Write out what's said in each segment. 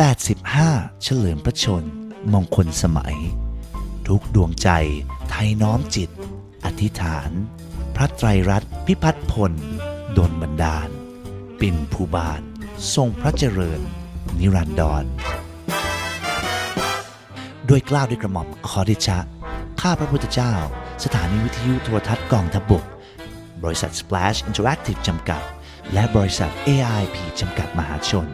85 เฉลิมพระชน มงคลสมัย ทุกดวงใจไทยน้อมจิต อธิษฐาน พระไตรรัตน์พิพัฒน์พลดลบันดาล ปิ่นภูบาล ทรงพระเจริญ นิรันดรด้วยกล้าวด้วยกระหม่อมขอเดชะ ข้าพระพุทธเจ้า สถานีวิทยุโทรทัศน์กองทัพบก บริษัท Splash Interactive จำกัด และบริษัท AIP จำกัดมหาชน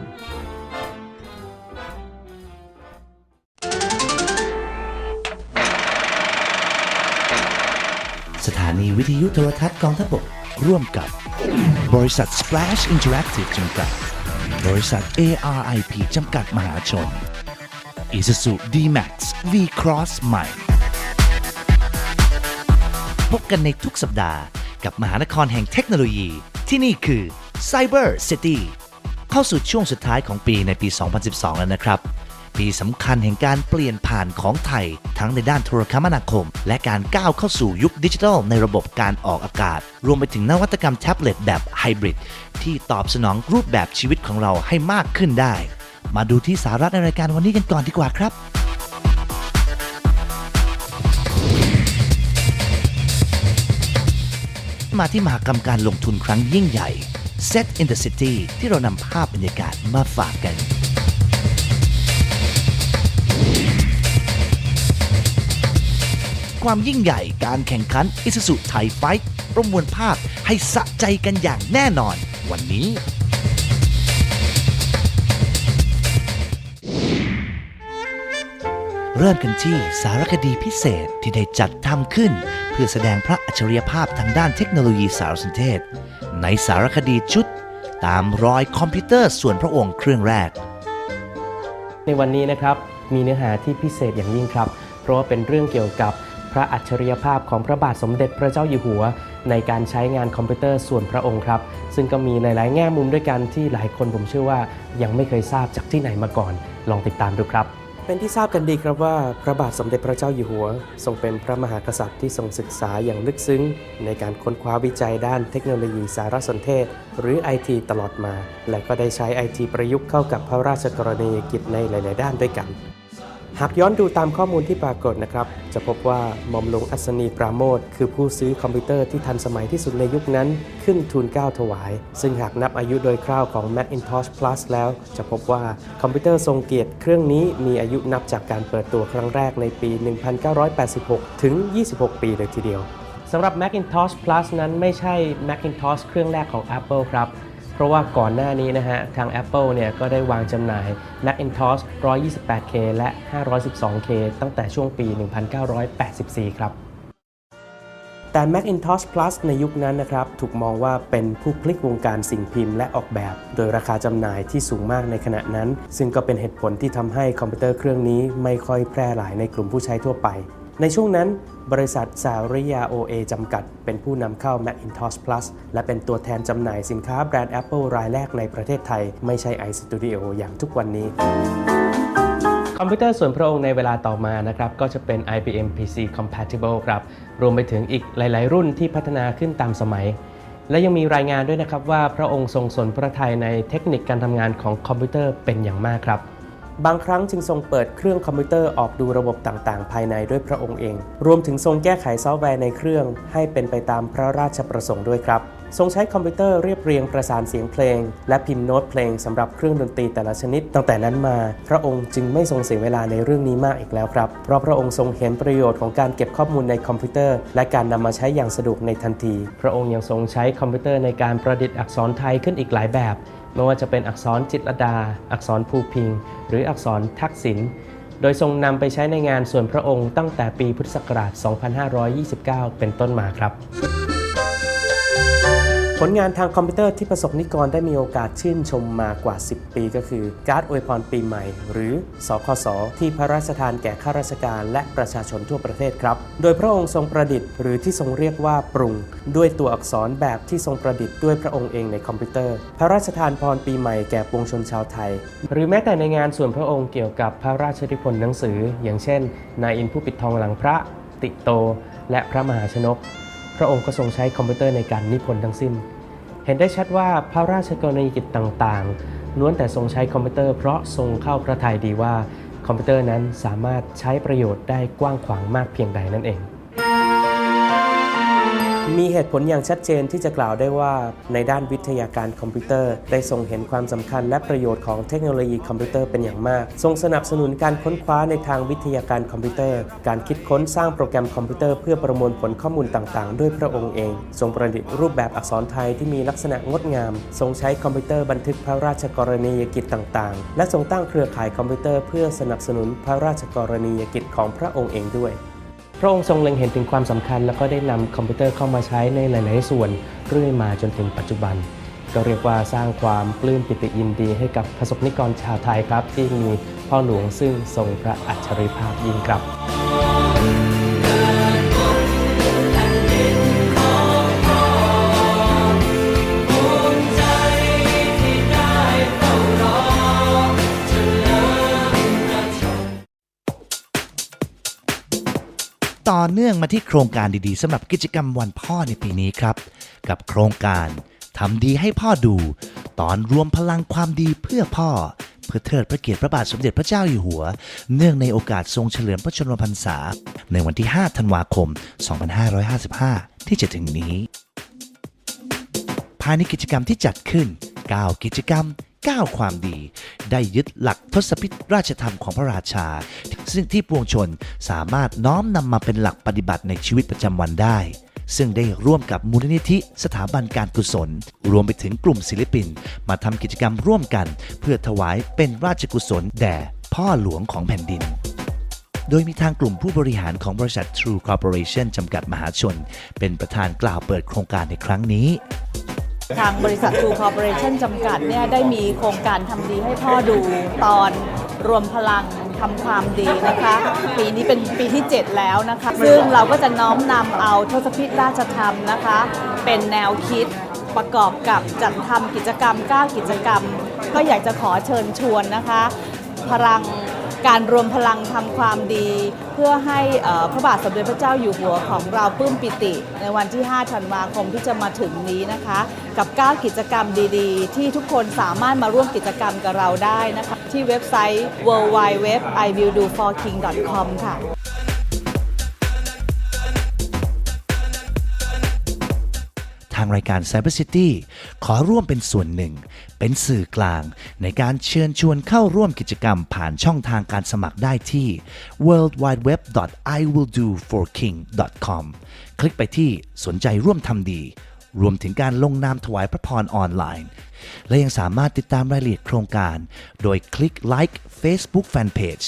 านีวิทยุโทรทัศน์กองทัพบกร่วมกับบริษัท Splash Interactive จำกัด บริษัท ARIP จำกัดมหาชน Isuzu D-Max V-Cross ใหม่ พบกันในทุกสัปดาห์กับมหานครแห่งเทคโนโลยี ที่นี่คือ Cyber City เข้าสู่ช่วงสุดท้ายของปีในปี 2012 แล้วนะครับ ปีสำคัญแห่งการเปลี่ยนผ่านของไทย ทั้งในด้านโทรคมนาคม และการก้าวเข้าสู่ยุคดิจิทัลในระบบการออกอากาศ รวมไปถึงนวัตกรรมแท็บเล็ตแบบไฮบริดที่ตอบสนองรูปแบบชีวิตของเราให้มากขึ้นได้ มาดูที่สาระในรายการวันนี้กันก่อนดีกว่าครับมาที่มหากรรมการลงทุนครั้งยิ่งใหญ่ Set in the City ที่เรานำภาพบรรยากาศมาฝากกัน ความยิ่งใหญ่การแข่งขัน Isuzu Thai Fight ประมวลภาพให้สะใจกันอย่างแน่นอน วันนี้เริ่มกันที่สารคดีพิเศษที่ได้จัดทำขึ้น เพื่อแสดงพระอัจฉริยภาพทางด้านเทคโนโลยีสารสนเทศ ในสารคดีชุด ตามรอยคอมพิวเตอร์ส่วนพระองค์เครื่องแรก ในวันนี้นะครับมีเนื้อหาที่พิเศษอย่างยิ่งครับ เพราะว่าเป็นเรื่องเกี่ยวกับ ระอัจฉริยภาพของพระบาทสมเด็จพระเจ้าอยู่หัว ในการใช้งานคอมพิวเตอร์ส่วนพระองค์ครับ ซึ่งก็มีหลายๆ แง่มุมด้วยกันที่หลายคนผมเชื่อว่ายังไม่เคยทราบจากที่ไหนมาก่อน ลองติดตามดูครับ เป็นที่ทราบกันดีครับว่าพระบาทสมเด็จพระเจ้าอยู่หัว ทรงเป็นพระมหากษัตริย์ที่ทรงศึกษาอย่างลึกซึ้ง ในการค้นคว้าวิจัยด้านเทคโนโลยีสารสนเทศ หรือ IT ตลอดมา และก็ได้ใช้ IT ประยุกต์เข้ากับพระราชกรณียกิจในหลาย ๆ ด้านด้วยกัน หากย้อนดูตามข้อมูลที่ปรากฏนะครับ จะพบว่าหม่อมหลวงอัศนีปราโมทคือผู้ซื้อคอมพิวเตอร์ที่ทันสมัยที่สุดในยุคนั้น ขึ้นทูลเก้าถวาย ซึ่งหากนับอายุโดยคร่าวของ Macintosh Plus แล้ว จะพบว่าคอมพิวเตอร์ทรงเกียรติเครื่องนี้มีอายุนับจากการเปิดตัวครั้งแรกในปี 1986 ถึง 26 ปีเลยทีเดียวสำหรับ Macintosh Plus นั้นไม่ใช่ Macintosh เครื่องแรกของ Apple ครับ เพราะว่าก่อนหน้านี้นะฮะ ทาง Apple เนี่ยก็ได้วางจำหน่าย Macintosh 128K และ 512K ตั้งแต่ช่วงปี 1984 ครับ แต่ Macintosh Plus ในยุคนั้นนะครับ ถูกมองว่าเป็นผู้พลิกวงการสิ่งพิมพ์และออกแบบ โดยราคาจำหน่ายที่สูงมากในขณะนั้น ซึ่งก็เป็นเหตุผลที่ทำให้คอมพิวเตอร์เครื่องนี้ไม่ค่อยแพร่หลายในกลุ่มผู้ใช้ทั่วไป ในช่วงนั้นบริษัทสาริยา OA จำกัด เป็นผู้นำเข้า Macintosh Plus และเป็นตัวแทนจำหน่ายสินค้าแบรนด์ Apple รายแรกในประเทศไทย ไม่ใช่ iStudio อย่างทุกวันนี้ คอมพิวเตอร์ส่วนพระองค์ในเวลาต่อมานะครับ ก็จะเป็น IBM PC Compatible ครับ รวมไปถึงอีกหลาย ๆ รุ่นที่พัฒนาขึ้นตามสมัย และยังมีรายงานด้วยนะครับว่าพระองค์ทรงสนพระทัยในเทคนิคการทำงานของคอมพิวเตอร์เป็นอย่างมากครับ บางครั้งจึงทรงเปิดเครื่องคอมพิวเตอร์ออกดูระบบต่างๆ ภายในด้วยพระองค์เอง รวมถึงทรงแก้ไขซอฟต์แวร์ในเครื่อง ให้เป็นไปตามพระราชประสงค์ด้วยครับ ทรงใช้คอมพิวเตอร์เรียบเรียงประสานเสียงเพลง และพิมพ์โน้ตเพลงสำหรับเครื่องดนตรีแต่ละชนิด ตั้งแต่นั้นมา พระองค์จึงไม่ทรงเสียเวลาในเรื่องนี้มากอีกแล้วครับ เพราะพระองค์ทรงเห็นประโยชน์ของการเก็บข้อมูลในคอมพิวเตอร์ และการนำมาใช้อย่างสะดวกในทันที พระองค์ยังทรงใช้คอมพิวเตอร์ในการประดิษฐ์อักษรไทยขึ้นอีกหลายแบบ ไม่ว่าจะเป็นอักษรจิตรดา อักษรภูพิง หรืออักษรทักษิณ โดยทรงนำไปใช้ในงานส่วนพระองค์ตั้งแต่ปีพุทธศักราช 2529 เป็นต้นมาครับ ผลงานทางคอมพิวเตอร์ที่ประสบนิกรได้มีโอกาสชื่นชมมากว่า 10 ปีก็คือ การ์ดอวยพรปีใหม่ หรือสคส ที่พระราชทานแก่ข้าราชการและประชาชนทั่วประเทศครับ โดยพระองค์ทรงประดิษฐ์หรือที่ทรงเรียกว่าปรุง ด้วยตัวอักษรแบบที่ทรงประดิษฐ์ด้วยพระองค์เองในคอมพิวเตอร์ พระราชทานพรปีใหม่แก่ปวงชนชาวไทย หรือแม้แต่ในงานส่วนพระองค์เกี่ยวกับพระราชนิพนธ์หนังสือ อย่างเช่น นายอินผู้ปิดทองหลังพระ ติโต และพระมหาชนก พระองค์ก็ทรงใช้คอมพิวเตอร์ในการนิพนธ์ทั้งสิ้น เห็นได้ชัดว่าพระราชกรณียกิจต่างๆล้วนแต่ทรงใช้คอมพิวเตอร์เพราะทรงเข้าพระทัยดีว่าคอมพิวเตอร์นั้นสามารถใช้ประโยชน์ได้กว้างขวางมากเพียงใดนั่นเอง มีเหตุผลอย่างชัดเจนที่จะกล่าวได้ว่า ในด้านวิทยาการคอมพิวเตอร์ ได้ทรงเห็นความสำคัญและประโยชน์ของเทคโนโลยีคอมพิวเตอร์เป็นอย่างมาก ทรงสนับสนุนการค้นคว้าในทางวิทยาการคอมพิวเตอร์ การคิดค้นสร้างโปรแกรมคอมพิวเตอร์เพื่อประมวลผลข้อมูลต่างๆ ด้วยพระองค์เอง ทรงประดิษฐ์รูปแบบอักษรไทยที่มีลักษณะงดงาม ทรงใช้คอมพิวเตอร์บันทึกพระราชกรณียกิจต่างๆ และทรงตั้งเครือข่ายคอมพิวเตอร์ เพื่อสนับสนุนพระราชกรณียกิจของพระองค์เองด้วย พระองค์ทรงเล็งเห็นถึงความสำคัญ แล้วก็ได้นำคอมพิวเตอร์เข้ามาใช้ในหลาย ๆ ส่วนเรื่อยมาจนถึงปัจจุบัน ก็เรียกว่าสร้างความปลื้มปิติยินดีให้กับประสบนิกรชาวไทยครับ ที่มีพ่อหลวงซึ่งทรงพระอัจฉริภาพยิ่งครับ เนื่องมาที่โครงการดีๆสำหรับกิจกรรมวันพ่อในปีนี้ครับ กับโครงการทำดีให้พ่อดู ตอนรวมพลังความดีเพื่อพ่อ เพื่อเทิดพระเกียรติพระบาทสมเด็จพระเจ้าอยู่หัว เนื่องในโอกาสทรงเฉลิมพระชนมพรรษา ในวันที่ 5 ธันวาคม 2555 ที่จะถึงนี้ ภายในกิจกรรมที่จัดขึ้น 9 กิจกรรม 9 ความดี ได้ยึดหลักทศพิธราชธรรมของพระราชา ซึ่งที่ปวงชนสามารถน้อมนำมาเป็นหลักปฏิบัติในชีวิตประจำวันได้ ซึ่งได้ร่วมกับมูลนิธิสถาบันการกุศล รวมไปถึงกลุ่มศิลปิน มาทำกิจกรรมร่วมกัน เพื่อถวายเป็นราชกุศลแด่พ่อหลวงของแผ่นดินโดยมีทางกลุ่มผู้บริหารของบริษัท True Corporation จำกัดมหาชน เป็นประธานกล่าวเปิดโครงการในครั้งนี้ ทางบริษัท True Corporation จำกัดเนี่ยได้มีโครงการทำดีให้พ่อดูตอนรวมพลัง ทำความดีนะคะ ปีนี้เป็นปีที่ 7 แล้วนะคะ ซึ่งเราก็จะน้อมนำเอาทศพิธราชธรรมนะคะ เป็นแนวคิดประกอบกับจัดทำกิจกรรม 9 กิจกรรม ก็อยากจะขอเชิญชวนนะคะ พลัง การรวมพลังทำความดี เพื่อให้พระบาทสมเด็จพระเจ้าอยู่หัวของเราปลื้มปิติ ในวันที่ 5 ธันวาคมที่จะมาถึงนี้นะคะ กับ 9 กิจกรรมดีๆ ที่ทุกคนสามารถมาร่วมกิจกรรมกับเราได้นะคะ ที่เว็บไซต์ w w w i w i l do for king com ค่ะางรายการ Cyber City ขอร่วมเป็นส่วนหนึ่ง เป็นสื่อกลาง ในการเชิญชวนเข้าร่วมกิจกรรมผ่านช่องทางการสมัครได้ที่ worldwideweb.iwilldoforking.com คลิกไปที่สนใจร่วมทำดี รวมถึงการลงนามถวายพระพรออนไลน์ และยังสามารถติดตามรายละเอียดโครงการ โดยคลิก like Facebook Fanpage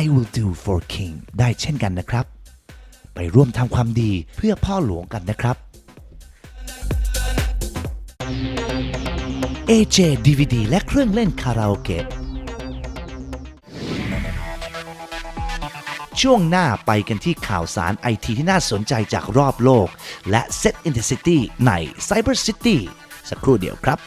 I will do for king ได้เช่นกันนะครับ ไปร่วมทำความดีเพื่อพ่อหลวงกันนะครับ AJ DVD และเครื่องเล่นคาราโอเกะ ช่วงหน้าไปกันที่ข่าวสารไอทีที่น่าสนใจจากรอบโลก และ Set in the City ใน Cyber City สักครู่เดียวครับ